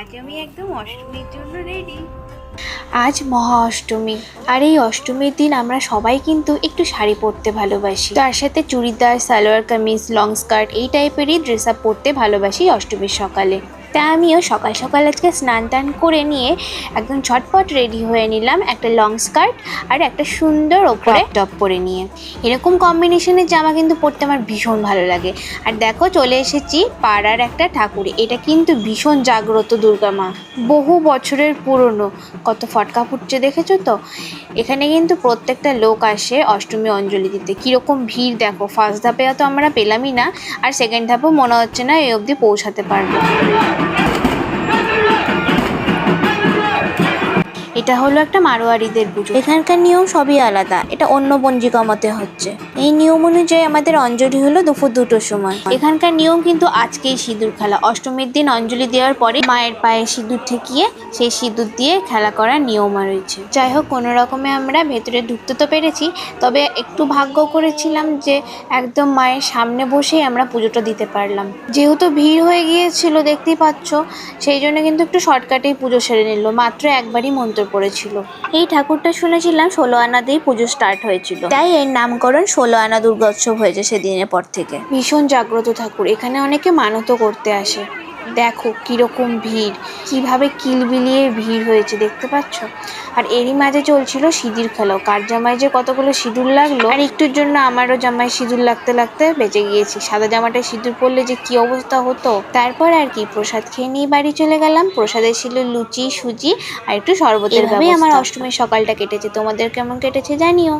আজ আমি একদম অষ্টমীর জন্য রেডি আজ মহা অষ্টমী। আর এই অষ্টমীর দিন আমরা সবাই কিন্তু একটু শাড়ি পরতে ভালোবাসি। তার সাথে চুড়িদার, সালোয়ার কামিজ লং স্কার্ট এই টাইপেরই ড্রেস আপ পরতে ভালোবাসি অষ্টমীর সকালে। তা আমিও সকাল সকাল আজকে স্নান টান করে নিয়ে একদম ঝটপট রেডি হয়ে নিলাম একটা লং স্কার্ট আর একটা সুন্দর ওপরে টপ পরে নিয়ে। এরকম কম্বিনেশনের জামা কিন্তু পরতে আমার ভীষণ ভালো লাগে। আর দেখো চলে এসেছি পাড়ার একটা ঠাকুরে। এটা কিন্তু ভীষণ জাগ্রত দুর্গা মা। বহু বছরের পুরনো। কত ফটকা ফুটছে দেখেছ তো? এখানে কিন্তু প্রত্যেকটা লোক আসে অষ্টমী অঞ্জলি দিতে। কীরকম ভিড় দেখো। ফার্স্ট ধাপে তো আমরা পেলামই না। আর সেকেন্ড ধাপেও মনে হচ্ছে না এই অবধি পৌঁছাতে পারব। Thank you. এটা হলো একটা মারোয়ারিদের পুজো। এখানকার নিয়ম সবই আলাদা, এটা অন্য পঞ্জিকা মতে হচ্ছে। এই নিয়ম অনুযায়ী আমাদের অঞ্জলি হলো দুপুর দুটোর সময়। এখানকার নিয়ম কিন্তু আজকেই সিঁদুর খেলা। অষ্টমীর দিন অঞ্জলি দেওয়ার পরে মায়ের পায়ে সিঁদুর ঠেকিয়ে সেই সিঁদুর দিয়ে খেলা করার নিয়ম রয়েছে। যাই হোক, কোনো রকমে আমরা ভেতরে ঢুকতে তো পেরেছি, তবে একটু ভাগ্য করেছিলাম যে একদম মায়ের সামনে বসেই আমরা পুজোটা দিতে পারলাম। যেহেতু ভিড় হয়ে গিয়েছিল, দেখতেই পাচ্ছ, সেই জন্য কিন্তু একটু শর্টকাটেই পুজো সেরে নিল। মাত্র একবারই মন্ত্র পড়েছিল এই ঠাকুরটা শুনেছিলাম ষোলো আনা দিয়ে পুজো স্টার্ট হয়েছিল। তাই এর নামকরণ ষোলো আনা দুর্গোৎসব হয়েছে সেদিনের পর থেকে। ভীষণ জাগ্রত ঠাকুর। এখানে অনেকে মানত করতে আসে। দেখো কীরকম ভিড়। কীভাবে কিলবিলিয়ে ভিড় হয়েছে দেখতে পাচ্ছ? আর এরই মাঝে চলছিল সিঁদুর খেলাও। কার জামায় যে কতগুলো সিঁদুর লাগল। আর একটুর জন্য আমারও জামায় সিঁদুর লাগতে লাগতে বেঁচে গিয়েছি। সাদা জামাটায় সিঁদুর পরলে যে কি অবস্থা হতো। তারপর আর কি প্রসাদ খেয়ে নিয়ে বাড়ি চলে গেলাম। প্রসাদে ছিল লুচি সুজি আর একটু শরবতের আমার আমার অষ্টমীর সকালটা কেটেছে। তোমাদের কেমন কেটেছে জানিও।